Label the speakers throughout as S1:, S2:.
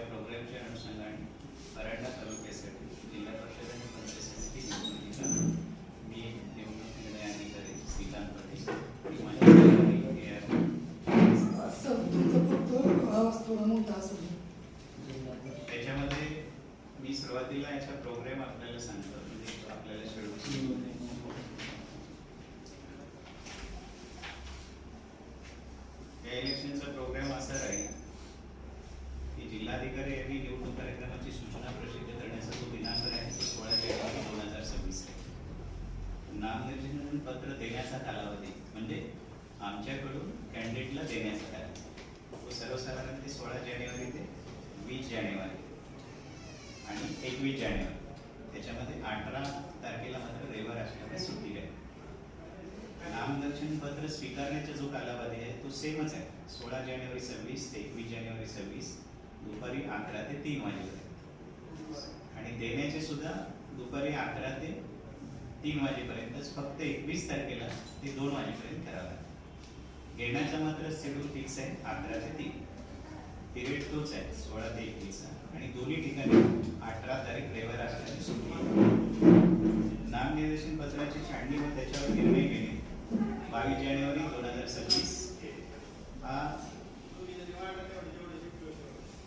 S1: या प्रोग्रामच्या अनुषंगाने परांडा तालुक्यासाठी जिल्हा परिषद आणि पंचायत समिती निवडणुकीला मी निवडणूक की यांनी निवडणूक कार्यक्रमाची सूचना प्रसिद्ध करण्याचा जो दिनांक आहे तो सोळा जानेवारी दोन हजार सव्वीस आहे. नामनिर्देशन पत्र देण्याचा कालावधी म्हणजे आमच्याकडून कॅन्डिडेटला देण्याचा कालावधी. तो सर्वसाधारण ते सोळा जानेवारी ते वीस जानेवारी. आणि एकवीस जानेवारी. त्याच्यामध्ये अठरा तारखेला मात्र रविवार असल्यामुळे सुट्टी आहे. नामदर्शन पत्र स्वीकारण्याचा जो कालावधी आहे तो सेमच आहे. सोळा जानेवारी सव्वीस ते एकवीस जानेवारी सव्वीस दुपारी अकरा ते तीन वाजेपर्यंत आणि देण्याचे सुद्धा दुपारी अकरा ते तीन वाजेपर्यंतच फक्त एकवीस तारखेला ते दोन वाजेपर्यंत करावं लागतं. घेण्याचा मात्र शेड्यूल फिक्स आहे अकरा ते तीन. पिरियड तोच आहे सोळा ते एकवीसचा. आणि दोन्ही ठिकाणी अठरा तारीख रविवार असल्याची सुट्टी नामनिर्देशन पत्राची छाननी व त्याच्यावर निर्णय घेणे. बावीस जानेवारी दोन हजार सव्वीस हा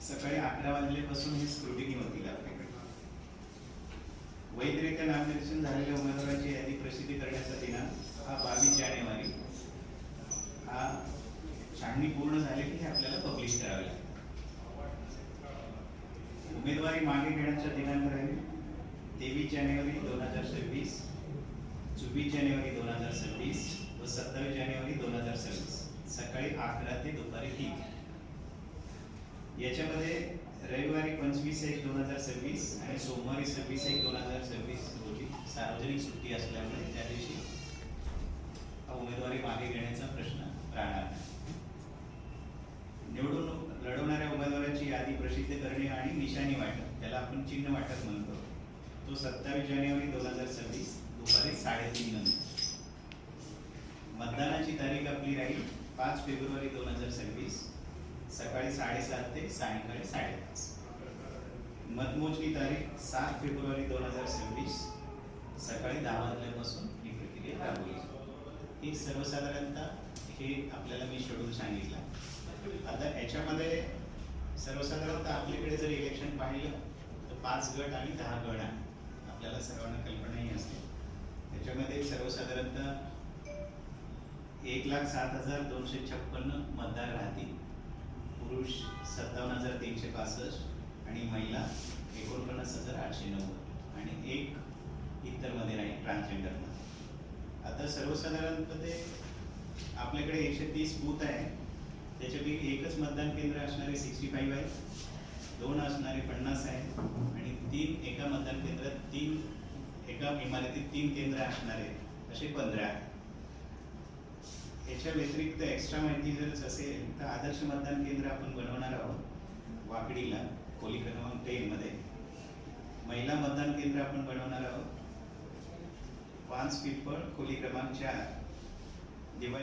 S1: सकाळी अकरा वाजल्यापासून ही स्क्रुटिनी होतील आपल्याकडे वैधरित्या नामनिर्देशन झालेल्या उमेदवारांची यादी प्रसिद्धी करण्याचा दिनांक हा बावीस जानेवारी हा छाननी पूर्ण झाली की हे आपल्याला पब्लिश करावे लागेल उमेदवारी मागे घेण्याचा दिनांक राहील तेवीस जानेवारी दोन हजार सव्वीस चोवीस जानेवारी दोन हजार सव्वीस व सत्तावीस जानेवारी दोन हजार सव्वीस. सकाळी अकरा ते दुपारी तीन. याच्यामध्ये रविवारी पंचवीस एक दोन हजार सव्वीस आणि सोमवारी सव्वीस एक दोन हजार सव्वीस रोजी सार्वजनिक सुट्टी असल्यामुळे त्या दिवशी हा उमेदवारी मागे घेण्याचा प्रश्न राहणार नाही. निवडून लढवणाऱ्या उमेदवारांची यादी प्रसिद्ध करणे आणि निशाणी वाटप त्याला आपण चिन्ह वाटप म्हणतो तो सत्तावीस जानेवारी दोन हजार सव्वीस दुपारी साडेतीन नंतर मतदानाची तारीख आपली राहील पाच फेब्रुवारी दोन हजार सव्वीस सकाळी साडेसात ते सायंकाळी साडेपाच. मतमोजणी तारीख सात फेब्रुवारी दोन हजार सव्वीस सकाळी दहा वाजल्यापासून ही प्रक्रिया राबवली ही सर्वसाधारणतः हे आपल्याला मी शेड्यूल सांगितलं. आता याच्यामध्ये सर्वसाधारणतः आपल्याकडे जर इलेक्शन पाहिलं तर पाच गट आणि दहा गण आहे आपल्याला सर्वांना कल्पनाही असते. त्याच्यामध्ये सर्वसाधारणतः एक लाख सात हजार दोनशे छप्पन्न मतदार राहतील. पुरुष सत्तावन्न हजार तीनशे पासष्ट आणि महिला एकोणपन्नास हजार आठशे नव्वद आणि एक इतरमध्ये राहील ट्रान्सजेंडरमध्ये आता सर्वसाधारणपणे आपल्याकडे एकशे तीस बूथ आहे. त्याच्यापैकी एकच मतदान केंद्र असणारे सिक्स्टी फाईव्ह आहे दोन असणारे पन्नास आहे आणि तीन एका मतदान केंद्रात तीन एका इमारतीत तीन केंद्र असणारे असे पंधरा आहे. याच्या व्यतिरिक्त एक्स्ट्रा माहिती जर असेल तर आदर्श मतदान केंद्र आपण बनवणार आहोत वाकडीला. खोली क्रमांक टेन मध्ये महिला मतदान केंद्र आपण बनवणार आहोत. पाच पिंपळ खोली क्रमांक चार. दिवाळी